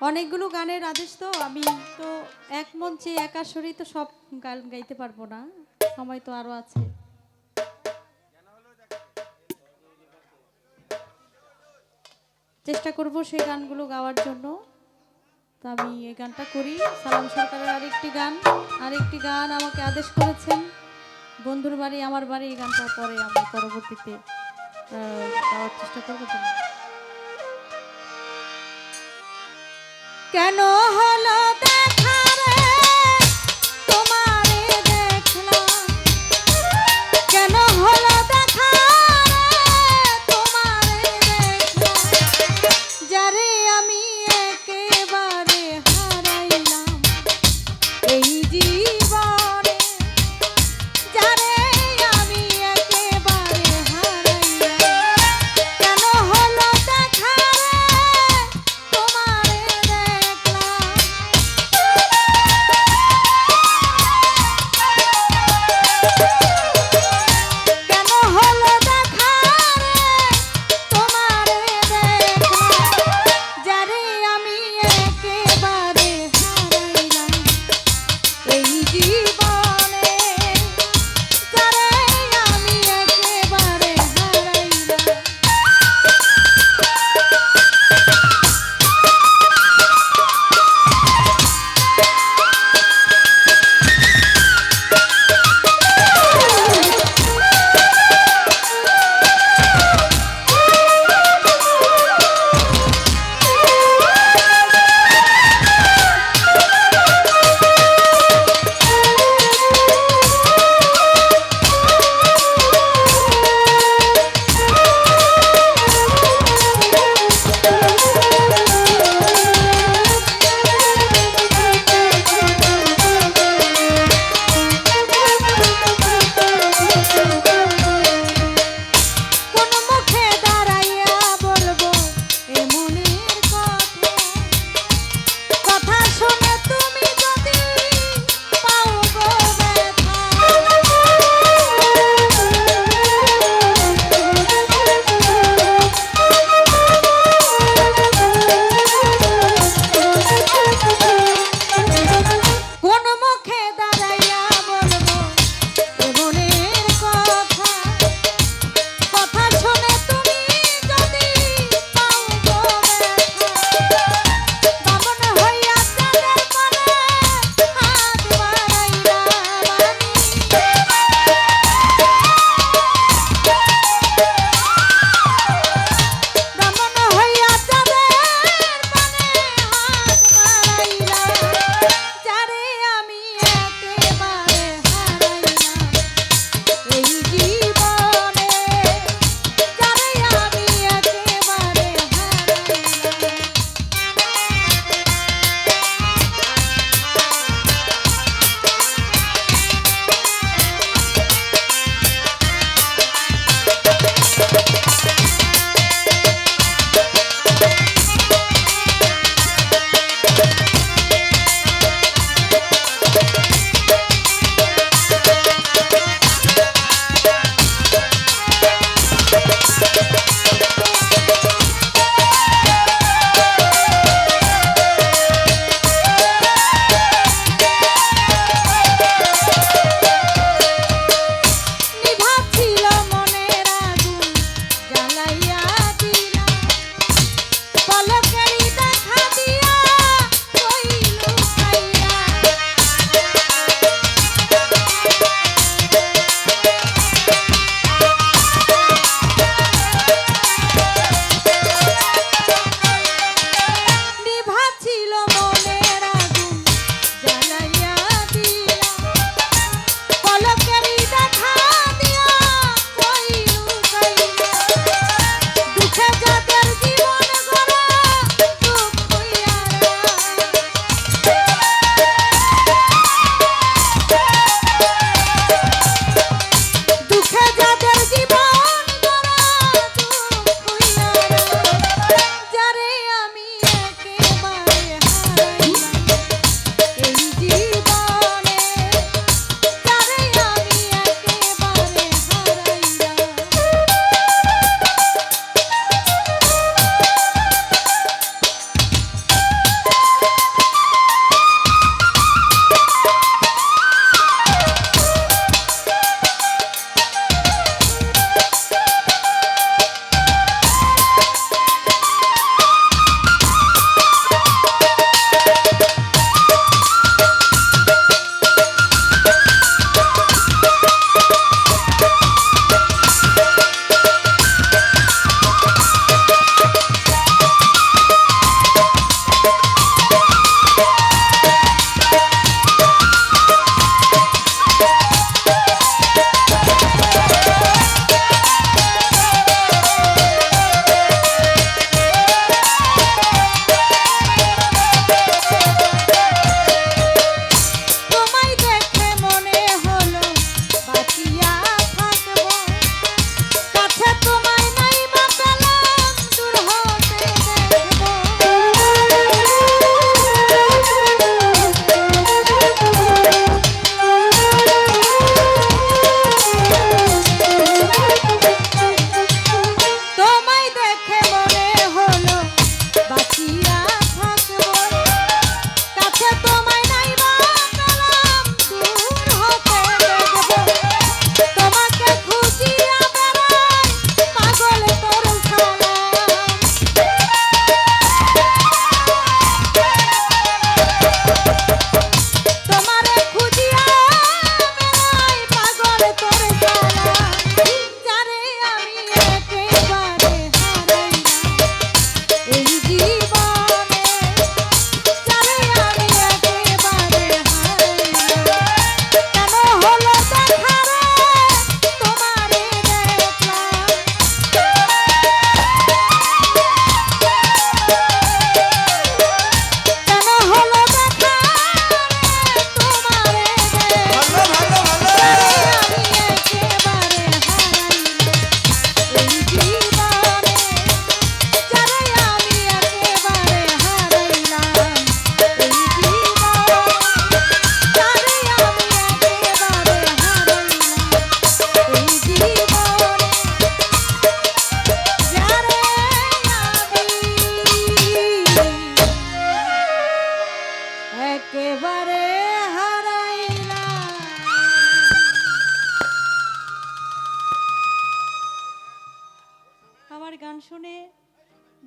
অনেকগুলো গানের আদেশ তো, আমি তো এক মঞ্চে একা সরি তো সব গান গাইতে পারব না। সময় তো আরও আছে। চেষ্টা করব সেই গানগুলো গাওয়ার জন্য। তো আমি এই গানটা করি। সালাম সরকারের আরেকটি গান। আরেকটি গান আমাকে আদেশ করেছেন। বন্ধুর বাড়ি, আমার বাড়ি, এই গানটা পরে আমি পরবর্তীতে গাওয়ার চেষ্টা করব। কেন হলো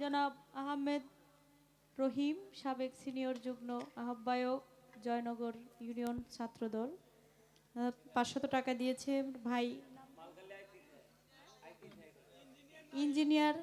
জনাব আহমেদ রহিম, সাবেক সিনিয়র যুগ্ম আহ্বায়ক, জয়নগর ইউনিয়ন ছাত্রদল। পাঁচশত টাকা দিয়েছে ভাই ইঞ্জিনিয়ার